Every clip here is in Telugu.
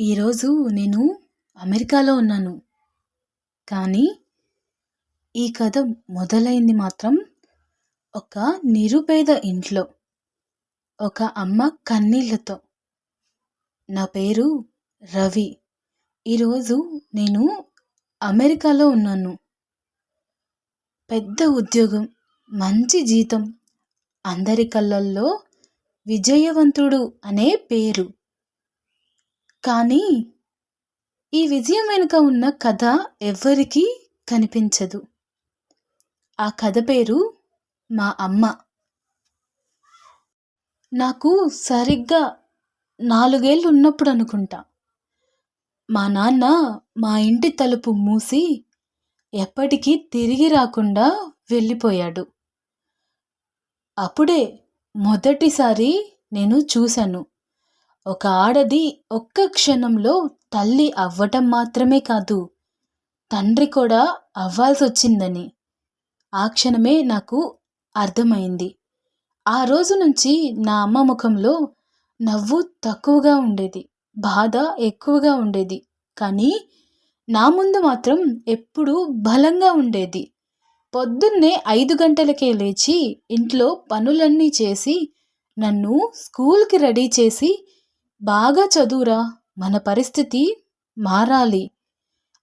ఈరోజు నేను అమెరికాలో ఉన్నాను. కానీ ఈ కథ మొదలైంది మాత్రం ఒక నిరుపేద ఇంట్లో. ఒక అమ్మ కన్నీళ్ళతో. నా పేరు రవి. ఈరోజు నేను అమెరికాలో ఉన్నాను. పెద్ద ఉద్యోగం, మంచి జీతం, అందరి కళ్ళల్లో విజయవంతుడు అనే పేరు. కానీ ఈ విజయం వెనుక ఉన్న కథ ఎవ్వరికీ కనిపించదు. ఆ కథ పేరు మా అమ్మ. నాకు సరిగ్గా నాలుగేళ్ళు ఉన్నప్పుడు అనుకుంటా. మా నాన్న మా ఇంటి తలుపు మూసి ఎప్పటికీ తిరిగి రాకుండా వెళ్ళిపోయాడు. అప్పుడే మొదటిసారి నేను చూశాను. ఒక ఆడది ఒక్క క్షణంలో తల్లి అవ్వటం మాత్రమే కాదు, తండ్రి కూడా అవ్వాల్సి వచ్చిందని ఆ క్షణమే నాకు అర్థమైంది. ఆ రోజు నుంచి నా అమ్మ ముఖంలో నవ్వు తక్కువగా ఉండేది. బాధ ఎక్కువగా ఉండేది. కానీ నా ముందు మాత్రం ఎప్పుడూ బలంగా ఉండేది. పొద్దున్నే ఐదు గంటలకే లేచి ఇంట్లో పనులన్నీ చేసి నన్ను స్కూల్‌కి రెడీ చేసి బాగా చదువురా మన పరిస్థితి మారాలి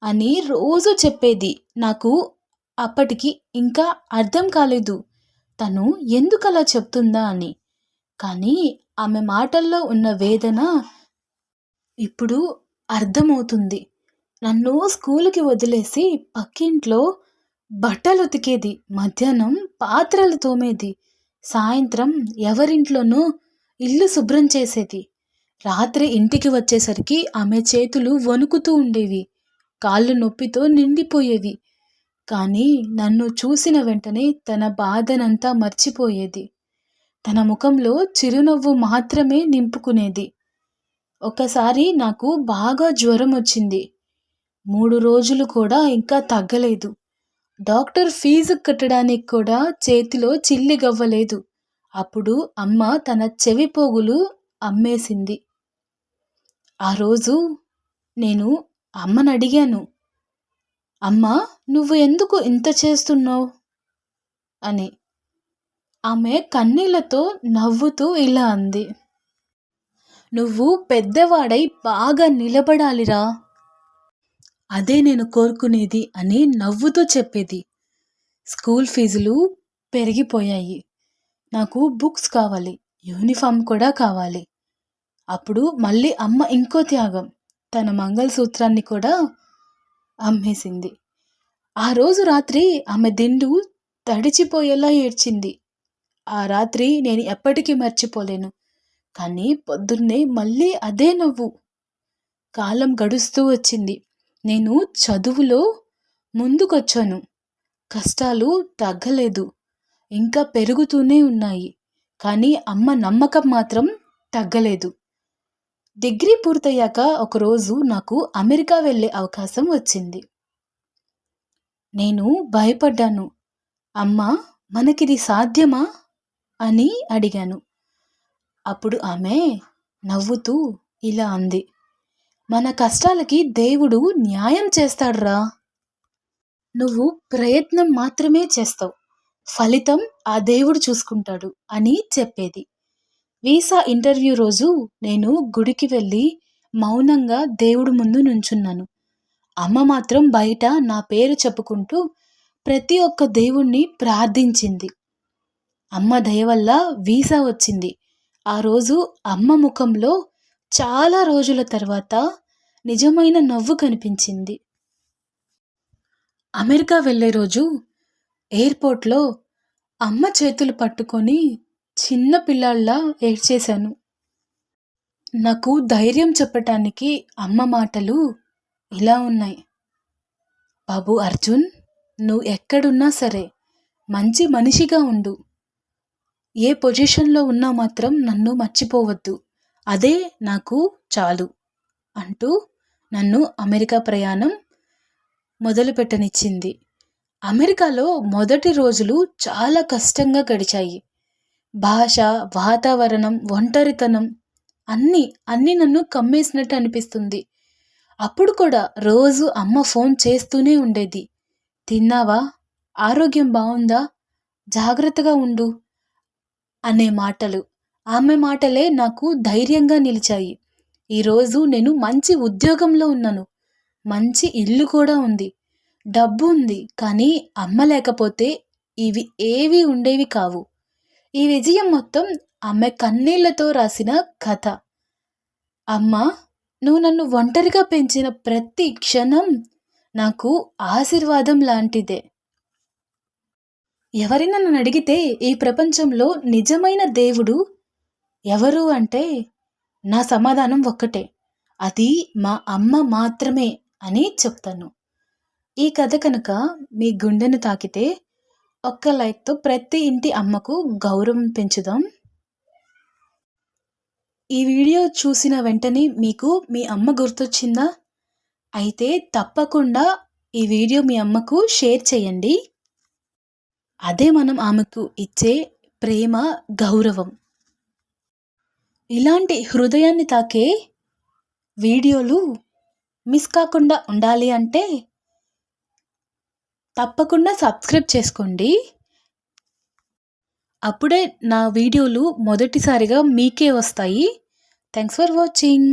అని రోజు చెప్పేది. నాకు అప్పటికి ఇంకా అర్థం కాలేదు తను ఎందుకలా చెప్తుందా అని. కానీ ఆమె మాటల్లో ఉన్న వేదన ఇప్పుడు అర్థమవుతుంది. నన్ను స్కూలుకి వదిలేసి పక్కింట్లో బట్టలు ఉతికేది. మధ్యాహ్నం పాత్రలు తోమేది. సాయంత్రం ఎవరింట్లోనో ఇల్లు శుభ్రం చేసేది. రాత్రి ఇంటికి వచ్చేసరికి ఆమె చేతులు వణుకుతూ ఉండేవి. కాళ్ళు నొప్పితో నిండిపోయేవి. కానీ నన్ను చూసిన వెంటనే తన బాధనంతా మర్చిపోయేది. తన ముఖంలో చిరునవ్వు మాత్రమే నింపుకునేది. ఒకసారి నాకు బాగా జ్వరం వచ్చింది. మూడు రోజులు కూడా ఇంకా తగ్గలేదు. డాక్టర్ ఫీజు కట్టడానికి కూడా చేతిలో చిల్లిగవ్వలేదు అప్పుడు అమ్మ తన చెవి పోగులు అమ్మేసింది. ఆ రోజు నేను అమ్మనడిగాను. అమ్మ నువ్వు ఎందుకు ఇంత చేస్తున్నావు అని. ఆమె కన్నీళ్ళతో నవ్వుతూ ఇలా అంది. నువ్వు పెద్దవాడై బాగా నిలబడాలిరా. అదే నేను కోరుకునేది అని నవ్వుతూ చెప్పేది. స్కూల్ ఫీజులు పెరిగిపోయాయి. నాకు బుక్స్ కావాలి. యూనిఫామ్ కూడా కావాలి. అప్పుడు మళ్ళీ అమ్మ ఇంకో త్యాగం. తన మంగళసూత్రాన్ని కూడా అమ్మేసింది. ఆ రోజు రాత్రి ఆమె దిండు తడిచిపోయేలా ఏడ్చింది. ఆ రాత్రి నేను ఎప్పటికీ మర్చిపోలేను. కానీ పొద్దున్నే మళ్ళీ అదే నవ్వు. కాలం గడుస్తూ వచ్చింది. నేను చదువులో ముందుకొచ్చాను. కష్టాలు తగ్గలేదు. ఇంకా పెరుగుతూనే ఉన్నాయి. కానీ అమ్మ నమ్మకం మాత్రం తగ్గలేదు. డిగ్రీ పూర్తయ్యాక ఒకరోజు నాకు అమెరికా వెళ్ళే అవకాశం వచ్చింది. నేను భయపడ్డాను. అమ్మ మనకిది సాధ్యమా? అని అడిగాను. అప్పుడు ఆమె నవ్వుతూ ఇలా అంది. మన కష్టాలకి దేవుడు న్యాయం చేస్తాడురా. నువ్వు ప్రయత్నం మాత్రమే చేస్తావు ఫలితం ఆ దేవుడు చూసుకుంటాడు అని చెప్పేది. వీసా ఇంటర్వ్యూ రోజు నేను గుడికి వెళ్ళి మౌనంగా దేవుడి ముందు నుంచున్నాను. అమ్మ మాత్రం బయట నా పేరు చెప్పుకుంటూ ప్రతి ఒక్క దేవుణ్ణి ప్రార్థించింది. అమ్మ దయ వల్ల వీసా వచ్చింది. ఆ రోజు అమ్మ ముఖంలో చాలా రోజుల తర్వాత నిజమైన నవ్వు కనిపించింది. అమెరికా వెళ్ళే రోజు ఎయిర్‌పోర్ట్‌లో అమ్మ చేతులు పట్టుకొని చిన్న పిల్లాళ్ళ ఏడ్చేశాను. నాకు ధైర్యం చెప్పటానికి అమ్మ మాటలు ఇలా ఉన్నాయి. బాబు అర్జున్ నువ్వు ఎక్కడున్నా సరే మంచి మనిషిగా ఉండు. ఏ పొజిషన్‌లో ఉన్నా మాత్రం నన్ను మర్చిపోవద్దు. అదే నాకు చాలు అంటూ నన్ను అమెరికా ప్రయాణం మొదలుపెట్టనిచ్చింది. అమెరికాలో మొదటి రోజులు చాలా కష్టంగా గడిచాయి. భాష, వాతావరణం, ఒంటరితనం అన్నీ, అన్నీ నన్ను కమ్మేసినట్టు అనిపిస్తుంది. అప్పుడు కూడా రోజు అమ్మ ఫోన్ చేస్తూనే ఉండేది. తిన్నావా? ఆరోగ్యం బాగుందా జాగ్రత్తగా ఉండు. అనే మాటలు. ఆమె మాటలే నాకు ధైర్యంగా నిలిచాయి. ఈరోజు నేను మంచి ఉద్యోగంలో ఉన్నాను. మంచి ఇల్లు కూడా ఉంది. డబ్బు ఉంది. కానీ అమ్మ లేకపోతే ఇవి ఏవి ఉండేవి కావు. ఈ విజయం మొత్తం ఆమె కన్నీళ్ళతో రాసిన కథ. అమ్మ నువ్వు నన్ను ఒంటరిగా పెంచిన ప్రతి క్షణం నాకు ఆశీర్వాదం లాంటిదే. ఎవరైనా నన్ను అడిగితే ఈ ప్రపంచంలో నిజమైన దేవుడు ఎవరు అంటే నా సమాధానం ఒక్కటే. అది మా అమ్మ మాత్రమే అని చెప్తాను. ఈ కథ కనుక మీ గుండెను తాకితే ఒక్క లైక్‌తో ప్రతి ఇంటి అమ్మకు గౌరవం పెంచుదాం. ఈ వీడియో చూసిన వెంటనే మీకు మీ అమ్మ గుర్తొచ్చిందా? అయితే తప్పకుండా ఈ వీడియో మీ అమ్మకు షేర్ చేయండి. అదే మనం ఆమెకు ఇచ్చే ప్రేమ, గౌరవం. ఇలాంటి హృదయాన్ని తాకే వీడియోలు మిస్ కాకుండా ఉండాలి అంటే తప్పకుండా సబ్స్క్రైబ్ చేసుకోండి. అప్పుడే నా వీడియోలు మొదటిసారిగా మీకే వస్తాయి. Thanks for watching.